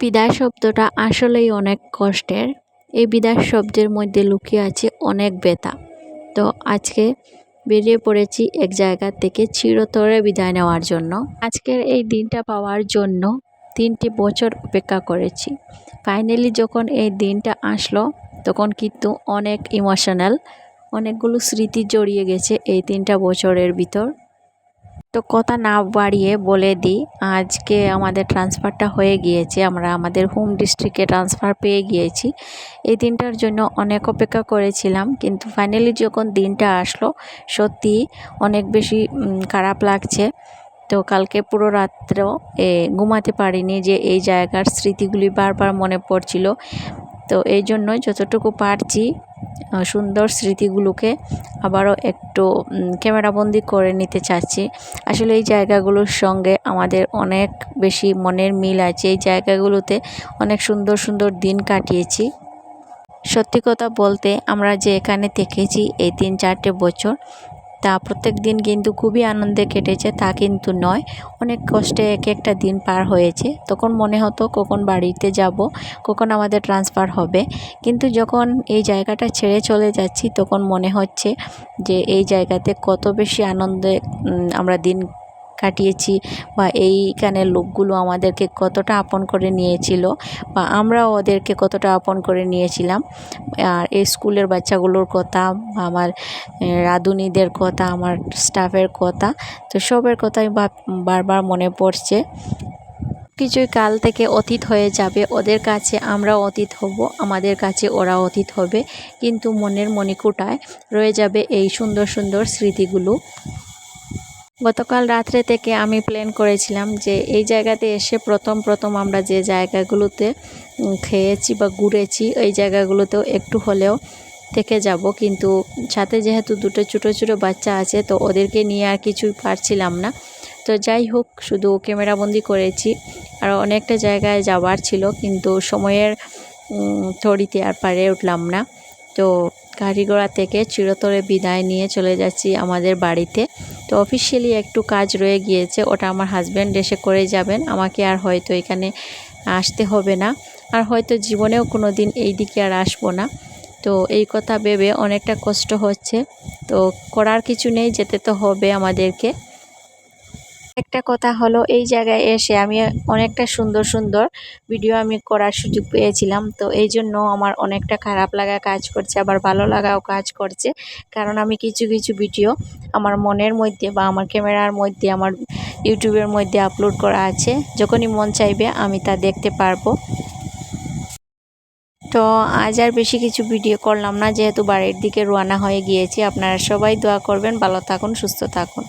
বিদায় শব্দটা আসলেই অনেক কষ্টের। এই বিদায় শব্দের মধ্যে লুকিয়ে আছে অনেক ব্যথা। তো আজকে বেরিয়ে পড়েছি এক জায়গা থেকে চিরতরে বিদায় নেওয়ার জন্য। আজকের এই দিনটা পাওয়ার জন্য তিনটি বছর অপেক্ষা করেছি। ফাইনালি যখন এই দিনটা আসলো, তখন কিন্তু অনেক ইমোশনাল অনেকগুলো স্মৃতি জড়িয়ে গেছে এই তিনটা বছরের ভিতর। তো কথা না বাড়িয়ে বলে দিই, আজকে আমাদের ট্রান্সফারটা হয়ে গিয়েছে। আমরা আমাদের হোম ডিস্ট্রিক্টে ট্রান্সফার পেয়ে গিয়েছি। এই দিনটার জন্য অনেক অপেক্ষা করেছিলাম, কিন্তু ফাইনালি যখন দিনটা আসলো, সত্যি অনেক বেশি খারাপ লাগছে। তো কালকে পুরো রাত্রেও ঘুমাতে পারিনি যে এই জায়গার স্মৃতিগুলি বারবার মনে পড়ছিল। তো এই জন্য যতটুকু পারছি সুন্দর স্মৃতিগুলোকে আবারও একটু ক্যামেরাবন্দি করে নিতে চাচ্ছি। আসলে এই জায়গাগুলোর সঙ্গে আমাদের অনেক বেশি মনের মিল আছে। এই জায়গাগুলোতে অনেক সুন্দর সুন্দর দিন কাটিয়েছি। সত্যি কথা বলতে আমরা যে এখানে থেকেছি এই তিন চারটে বছর তা প্রত্যেক দিন কিন্তু খুবই আনন্দে কেটেছে, তা কিন্তু নয়। অনেক কষ্টে এক একটা দিন পার হয়েছে। তখন মনে হতো কখন বাড়িতে যাব, কখন আমাদের ট্রান্সফার হবে। কিন্তু যখন এই জায়গাটা ছেড়ে চলে যাচ্ছি, তখন মনে হচ্ছে যে এই জায়গাতে কত বেশি আনন্দে আমরা দিন কাটিয়েছি বা এইখানের লোকগুলো আমাদেরকে কতটা আপন করে নিয়েছিল বা আমরাও ওদেরকে কতটা আপন করে নিয়েছিলাম। আর এই স্কুলের বাচ্চাগুলোর কথা, আমার রাঁধুনিদের কথা, আমার স্টাফের কথা, তো সবের কথাই বারবার মনে পড়ছে। কিছুই কাল থেকে অতীত হয়ে যাবে, ওদের কাছে আমরা অতীত হব, আমাদের কাছে ওরা অতীত হবে। কিন্তু মনের মণিকুটায় রয়ে যাবে এই সুন্দর সুন্দর স্মৃতিগুলো। গতকাল রাত্রে থেকে আমি প্ল্যান করেছিলাম যে এই জায়গাতে এসে প্রথম প্রথম আমরা যে জায়গাগুলোতে খেয়েছি বা ঘুরেছি ওই জায়গাগুলোতেও একটু হলেও থেকে যাব। কিন্তু সাথে যেহেতু দুটো ছোটো ছোটো বাচ্চা আছে, তো ওদেরকে নিয়ে আর কিছুই পারছিলাম না। তো যাই হোক, শুধু ক্যামেরাবন্দি করেছি। আর অনেকটা জায়গায় যাওয়ার ছিল, কিন্তু সময়ের থড়িতে আর পারে উঠলাম না। তো গাড়ি ঘোড়া থেকে চিরতরে বিদায় নিয়ে চলে যাচ্ছি আমাদের বাড়িতে। তো অফিসিয়ালি একটু কাজ রয়ে গিয়েছে, ওটা আমার হাজব্যান্ড এসে করে যাবেন, আমাকে আর হয়তো এখানে আসতে হবে না। আর হয়তো জীবনেও কোনো দিন এই দিকে আর আসব না। তো এই কথা ভেবে অনেকটা কষ্ট হচ্ছে। তো করার কিছু নেই, যেতে তো হবে আমাদেরকে। একটা কথা হলো, এই জায়গায় এসে আমি অনেকটা সুন্দর সুন্দর ভিডিও আমি করার সুযোগ পেয়েছিলাম। তো এই জন্য আমার অনেকটা খারাপ লাগা কাজ করছে, আবার ভালো লাগাও কাজ করছে। কারণ আমি কিছু কিছু ভিডিও আমার মনের মধ্যে বা আমার ক্যামেরার মধ্যে, আমার ইউটিউবের মধ্যে আপলোড করা আছে। যখনই মন চাইবে আমি তা দেখতে পারব। তো আজ আর বেশি কিছু ভিডিও করলাম না, যেহেতু বাড়ির দিকে রোয়ানা হয়ে গিয়েছি। আপনারা সবাই দোয়া করবেন, ভালো থাকুন, সুস্থ থাকুন।